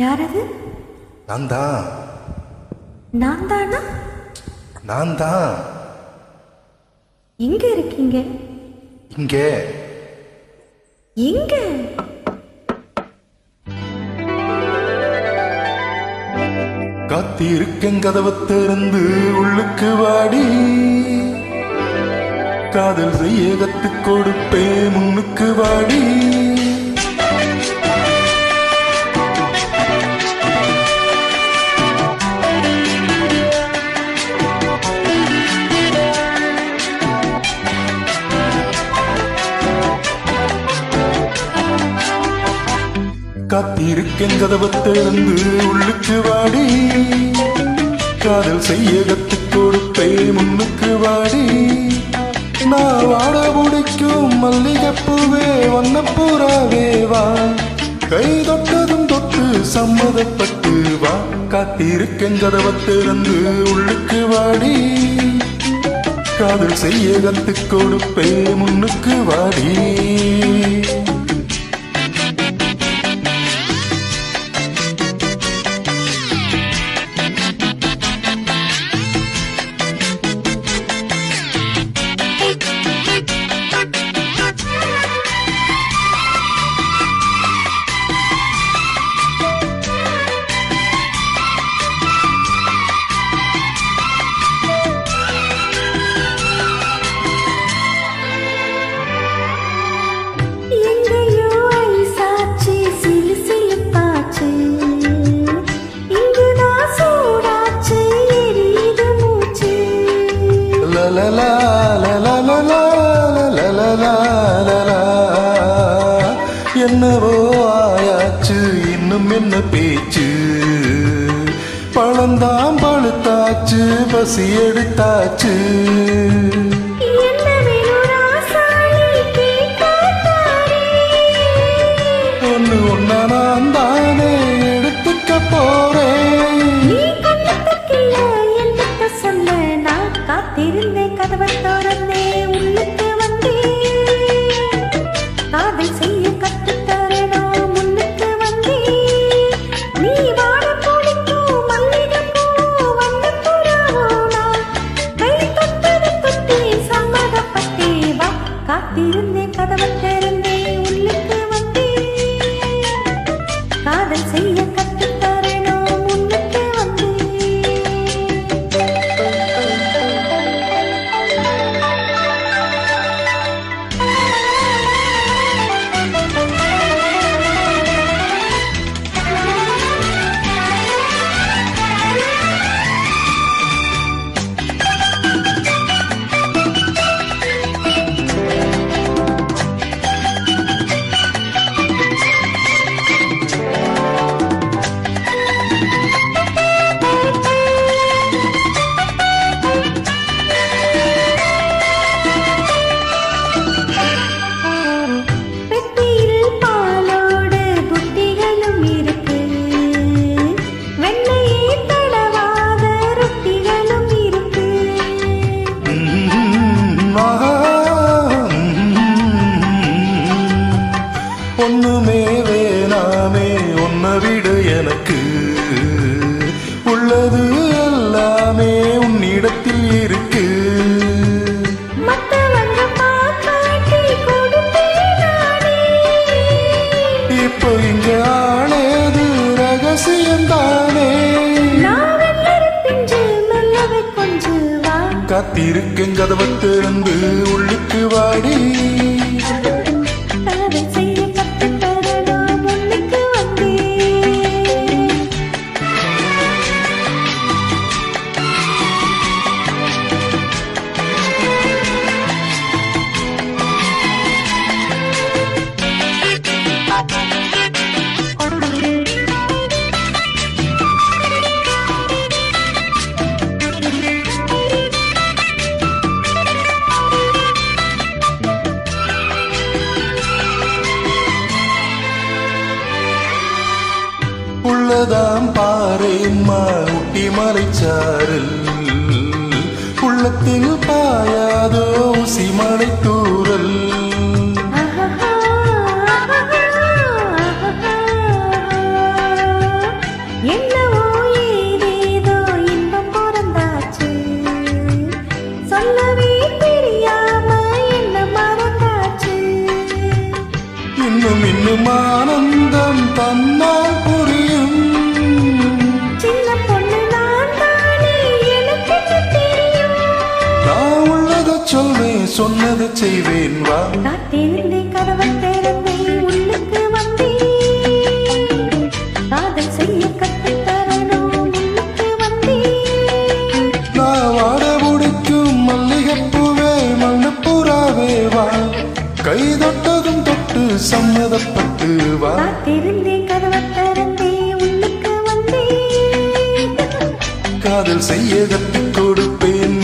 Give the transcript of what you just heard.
யாரது? நான் தான் நான் தானா நான் தான் எங்க இருக்கீங்க? இங்கே. எங்க? காத்திருக்கேன் கதவை திறந்து உள்ளுக்கு வாடி. காதல் செய்ய கத்துக் கொடுப்பே முன்னுக்கு வாடி. காத்திருக்கேன் கதவை திறந்து உள்ளுக்கு வாடி. காதல் செய்ய கத்துக் கொடுப்பே முன்னுக்கு வாடி. நான் வாட பிடிக்கும் மல்லிகைப்பூவே வண்ணப்பூராவே வா. கை தொட்டதும் தொட்டு சம்மதப்பட்டு வா. காத்திருக்கேன் கதவை திறந்து உள்ளுக்கு வாடி. காதல் செய்ய கத்துக் கொடுப்பே முன்னுக்கு என்னவோ ஆயாச்சு? இன்னும் என்ன பேச்சு? பழந்தாம் பழுத்தாச்சு பசி எடுத்தாச்சு. ஒண்ணுமே வேணாமே ஒன்ன விடு எனக்கு. உள்ளது எல்லாமே உன்னிடத்தில் இருக்கு. இப்போ இங்க ஆனது ரகசியம்தானே. நான் வெள்ளரி பிஞ்சு கதவை திறந்து உள்ளுக்கு வாடி. மலைச்சாரல் உள்ளத்தில் பாயாதோ சிமலை தூரல். இன்னும் இன்னும் ஆனந்தம் தன்னால் மல்லிகைப்பூவே மண்ணுப்புறாவே வா. கை தொட்டதும் தொட்டு சம்மதப்பட்டு வா. காத்திருந்தேன் கதவை திறந்தேன் உள்ளுக்கு வந்தேன். காதல் செய்ய கற்றுக் கொடுப்பேன்